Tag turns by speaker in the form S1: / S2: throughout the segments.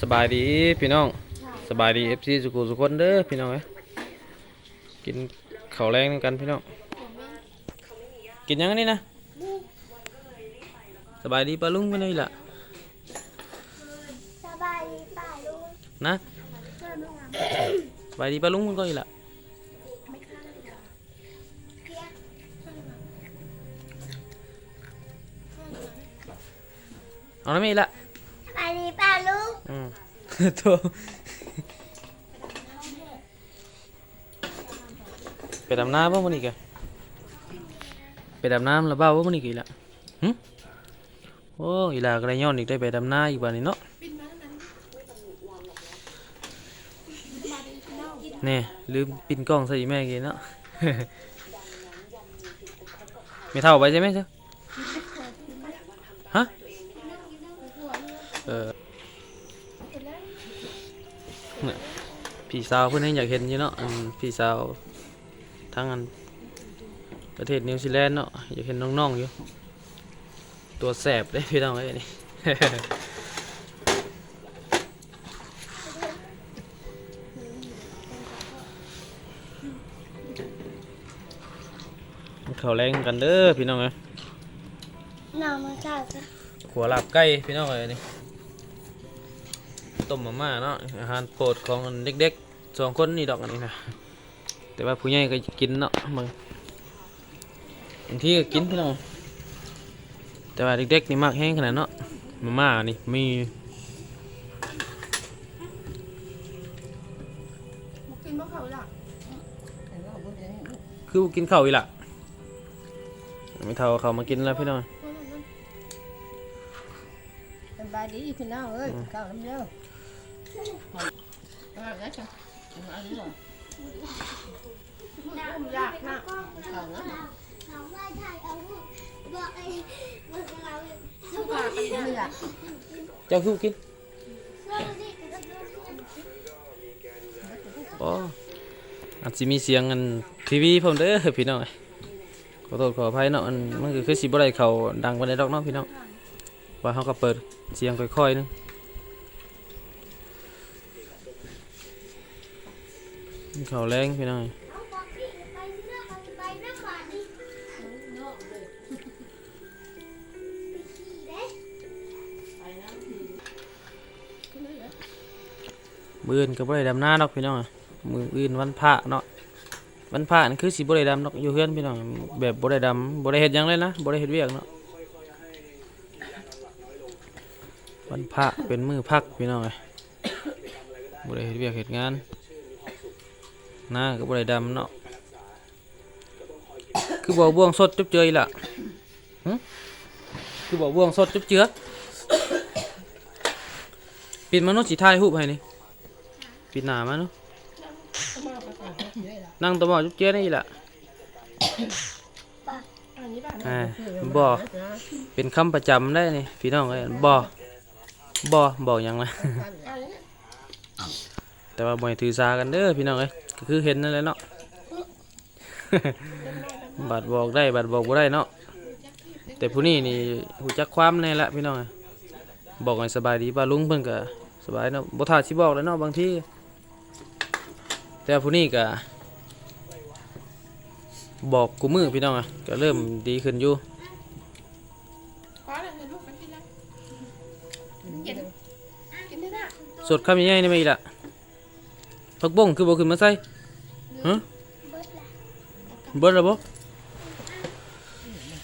S1: สบายดีพี่น้องสบายดีเอฟซีสุขุสุคนเด้อพี่น้องเอ้ยกินข้าวแรงนำกันพี่น้องกินยังไงนี่นะสบายดีปลาลุงไม่ได้ล่ะ
S2: สบายดีป่าลุง
S1: นะ
S2: เพื่อนลุงอะ
S1: สบายดีปลาลุงมันก็อีกล่ะ
S2: ไม่ฆ่าเลยเหรอเพี้ยเพื่อนลุงอะเพื่อนลุงอะ
S1: เอาแล้วไม่อีกล่ะ
S2: สบายดีป่าลุง
S1: อืมโถ่ไปดำน้ำบ่มันอีกอะไปดำน้ำแล้วเบ้าบ่มันอีกอีกล่ะหึโอ้อีหลาก็ได้ย้อนอีกได้ไปดำน้ำอีกบ้านนี้เนาะแน่ลืมปินกล้องใส่แม่กินเนาะไม่เท่าไปใช่ไหมเจ้าฮะเออ พี่สาวเพื่อนให้อยากเห็นอยู่เนาะอันพี่สาวทั้งอันประเทศนิวซีแลนด์เนาะอยากเห็นน้องๆอยู่ ตัวแสบเลยพี่น้องเอ้ยนี่เขาวแรงกันเด้อพี่น้องเอ้ย
S2: น้ำมันชาติ
S1: ขัวลาบไก่พี่น้องเอ้ยนี่ต้มมาม่าเนาะอาหารโปรดของเด็กๆ สองคนนี่ดอกอันนี้นะแต่ว่าผู้ใหญ่ก็กินเนาะมึงบางทีก็กินพี่น้องแต่ว่าเด็กๆนี่มากแห้งขนาดเนาะมาม่านี่มี
S2: กินมะเขาล่ะ
S1: คือกินข้าวอีหละไม่เท่าเขามากินแล้วพี่น้อง
S3: สบายดีพี่น้องเอ้ยข้าวน้ำเยอะเอาแล้วจ้ะเอาดีกว่า
S2: น้ำยากนะ
S3: ข้าวนะ
S2: น้ำว่าใช่เอาบอกไอ้บอกเราส
S3: ข้า
S2: บา
S3: วยกันเลือด
S1: เจ้าคือกิน
S2: สวัสดีครับ
S1: อ๋ออาจจะมีเสียงอันทีวีผมเด้อพี่น้องขอโทษขออภัยเนาะอันมันก็คือสิบ่ได้เขาดังไปานใดดอกเนาะพี่น้องว่าเขาก็เปิดเสียงค่อยๆนึง เขาแรงพี่น้อง
S2: เอาบอกพี่ไปหวานดิขี่เด้
S1: มืออื่นก็บ่ได้ดำหน้าดอกพี่น้องมืออื่นวันพระเนาะวันพระนี่คือสิบ่ได้ดำดอกอยู่เฮือนพี่น้องแบบบ่ได้ดำบ่ได้เฮ็ดหยังเลยนะบ่ได้เฮ็ดเวียกเนาะวันพระเป็นมือพักพี่น้องเอ้ยบ่ได้เฮ็ดเวียกเฮ็ดงาน น้าก็บ่ได้ดำเนาะคือบ่บ่วงสดจุ๊บเจยล่ะหึคือบ่บ่วงสดจุ๊บเจือปิดมนุษย์สิถ่ายรูปให้นี่ปิดหน้ามาเนาะนั่งตะหมอจุ๊บเจ๊นี่แหละอ่าบ่เป็นคำประจำได้นี่พี่น้องเอ้ยบ่บ่บ่หยังนะแต่ว่าบ่ให้ถือสากันเด้อพี่น้องเอ้ย ก็คือเห็นนั่นแหละเนาะ บัดบอกได้บัดบอกบ่ได้เนาะ แต่ผู้นี้นี่หูจักความแน่ละพี่น้องเอ้ยบอกให้สบายดีป้าลุงเพิ่นก็สบายเนาะบ่ท่าสิบอกแล้วเนาะบางทีแต่ผู้นี้ก็บอกกูมือพี่น้องอะก็เริ่มดีขึ้นอยู่
S3: ขอเลยลูกไปกินแล้วกินกินได้ละ
S1: สดคำใหญ่ๆนี่ไม่อีกละ ผักบ้งคือบ่ขึ้นมาใส่ฮะเบิดแล้วบ่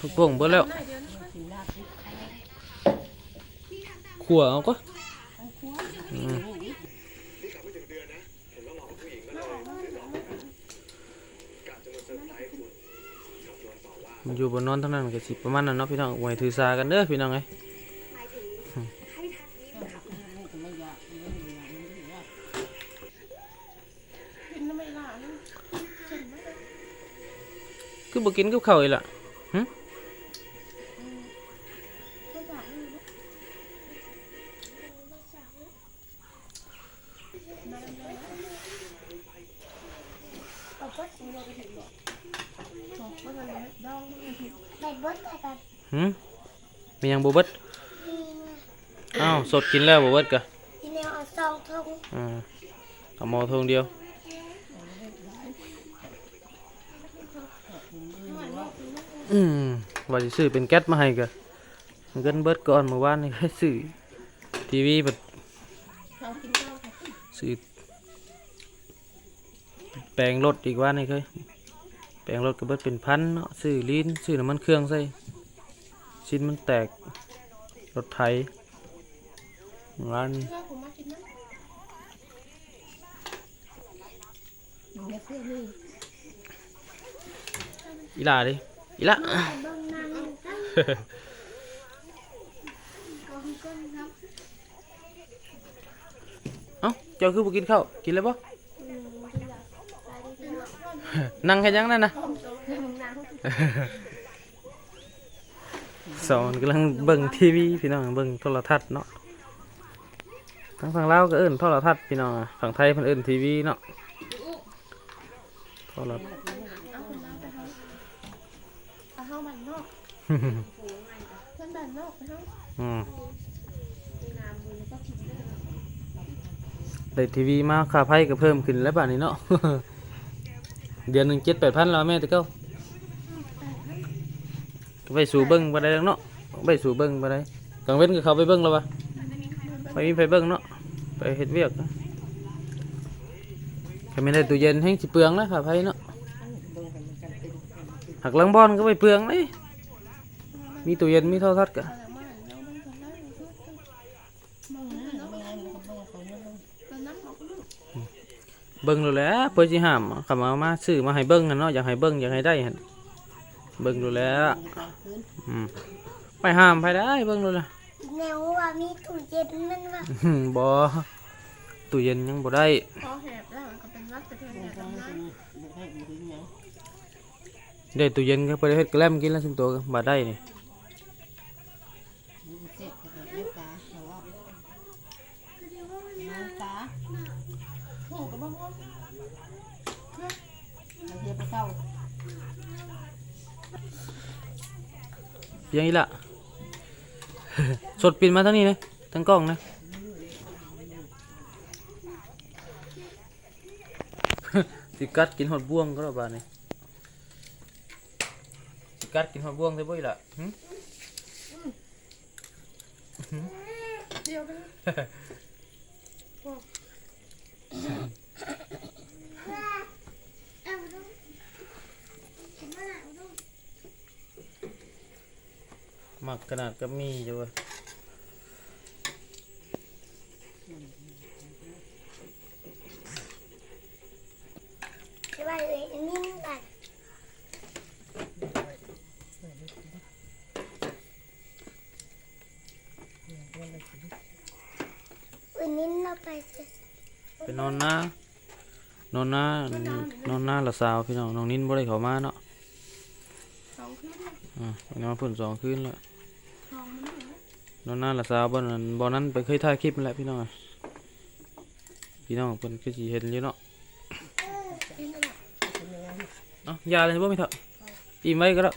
S1: ผักบ้งเบิดแล้วขัวเอาก็อยู่บนนอนทั้งนั้นก็สิประมาณนั้นเนาะพี่น้องไว้ถือสากันเด้อพี่น้องเอ้ คือบ่กินกับข้าวอีกล่ะหึ
S2: ไปบดกัน
S1: หึมีหยังบ่เบิดอ้าวสดกินแล้วบ่เบิดกะ
S2: ทีนี้เอาง
S1: อ่าเอาหมอทงเดียว อืมว่าสิซื้อเป็นแก๊สมาให้ก็เงินเบิดก่อนเมื่อวานนี่ก็ซื้อทีวีแบบซื้อแปลงรถอีกว่านี่เคยแปลงรถก็เบิดเป็นพันเนาะซื้อลิ้นซื้อน้ำมันเครื่องใส่ชิ้นมันแตกรถไถร้าน
S3: เพื่อนผมมากินนะเดี๋ยว
S1: ลาดิ อีหละ
S2: เบิ่งนางตั้งกองก้นครับ
S1: เอ้าเจ้าคือบ่กินข้าวกินเลยบ่
S2: อืมดีละไปดีเนาะ
S1: นั่งแค่ยังนั่นนะ
S2: นาง
S1: สอนกำลังเบิ่งทีวีพี่น้องเบิ่งโทรทัศน์เนาะทั้งฝั่งลาวก็เอิ้นโทรทัศน์พี่น้องอะฝั่งไทยเพิ่นเอิ้นทีวีเนาะโทรทัศน์
S3: เอาคนน้ำไปเฮาไปเฮาบ้านนอก เพื่อนบ้านนอกไปเฮา
S1: อืมได้ทีวีมาค่าไฟก็เพิ่มขึ้นแล้วป่านนี้เนาะ เดือนหนึ่งเจ็ดแปดพันแล้วแม่ตะเก้าไปสู่เบิ้งบ่ได้แล้วเนาะไปสู่เบิ้งบ่ได้กลางเว้นก็เขาไปเบิ้งแล้ววะไปมีไปเบิ้งเนาะไปเฮ็ดเวียกนะถ้าไม่ได้ตู้เย็นให้สิเปลืองนะค่าไฟเนาะหักลังบอลก็ไปเปลืองเลย มีตู้เย็นมีโทรทัศน์ก็
S3: เอาละมาเราเบิ่งคนละเพื่อนเบิ่งนะเบิ่งนะเบิ่งคนน้ำเขาก็ลูก
S1: เบิ่งดูแลวเพื่อสิห้ามคำเอามาซื้อมาให้เบิ่งกันเนาะอยากให้เบิ่งอยากให้ได้หั่นเบิ่งดูแลวอืมไปห้ามไปได้เบิ่งดูแลว
S2: แนวว่ามีตู้เย็นมันว่า
S1: อื้อบ่ตู้เย็นยังบ่ได้
S3: พอแหบแล้วก็เป็นรักแต่เพื่อนเนี่ยทำงาน
S1: ได้ตู้เย็นก็ไปเฮ็ดแกล้มกินแล้วซึ่งตัวก็บ่ได้นี่
S3: โอ้ก็บอกว่า
S1: เพียงอีละ สดปินมาทั้งนี้นะทั้งกล้องนะสิกัดกินหอดบ่วงก็ระบาดนี่สิกัดกินหอดบ่วงได้บ่อยละ
S3: เดียวไป
S2: เอาดูเห็นว่าน่ะเอาดู
S1: มักขนาดก็มีจ้ะเว้ย
S2: จะไปเลยอันนี้มันไปอันนี้เราไปสิ
S1: ไปนอนหน้านอนหน้านอนหน้าละสาวพี่น้องน้องนิ้นบ่ได้เข้ามาเนาะ
S3: สองคืนเนี่ย
S1: อ่าไปนอนเพิ่นสองคืนแล้ว
S3: สองมันเนี่ย
S1: นอนหน้าละสาวบ่นั้นบ่นั้นไปเคยถ่ายคลิปนั่นแหละพี่น้องอะพี่น้องเพิ่นคือสิเห็นอยู่เนาะ
S3: กินนั่นแหละ
S1: เอ้ายาเลยบ่มีเถอะอิ่มไว้ก็แล้ว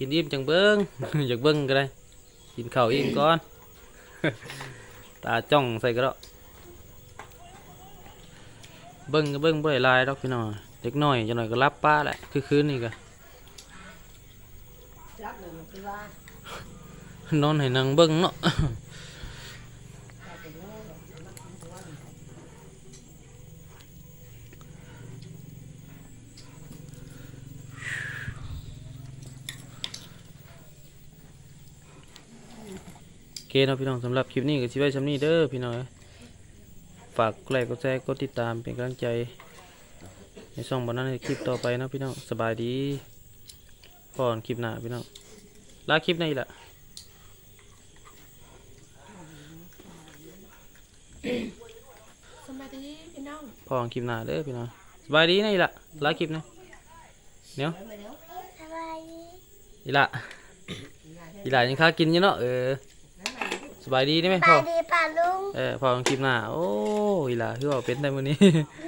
S1: กินอิ่มจังเบิ้งอยากเบิ้งก็ได้ กินข้าวอิ่มก่อน ตาจ้องใส่ก็แล้วเบิ้งก็เบิ้งบ่ได้หลายดอกพี่น้องเด็กน้อยจังหน่อยก็รับป้าแหละคือคืนนี่ก็นอนให้นางเบิ้งเนาะ เคเนาะพี่น้องสำหรับคลิปนี้ก็สิไว้สำนี้เด้อพี่น้องเอ้ยฝากกดไลค์กดแชร์กดติดตามเป็นกำลังใจ ในช่องบอนั้นในคลิปต่อไปเนาะพี่น้องสบายดีพอกันคลิปหน้าพี่น้องลาคลิปในละ
S3: สบายดีพี่น้อง
S1: พอกันคลิปหน้าเด้อพี่น้องสบายดีในละลาคลิปนะเนียว
S2: สบายดี
S1: อีละอีหลายังค้ากินอยู่เนาะเออ สบายดีได้ไหม
S2: ป่า
S1: พ่อ
S2: ดีป่าลุง
S1: เออพอลองคลิปหน้า โอ้อีหลาคือว่าเป็นได้มื้อนี้
S2: อื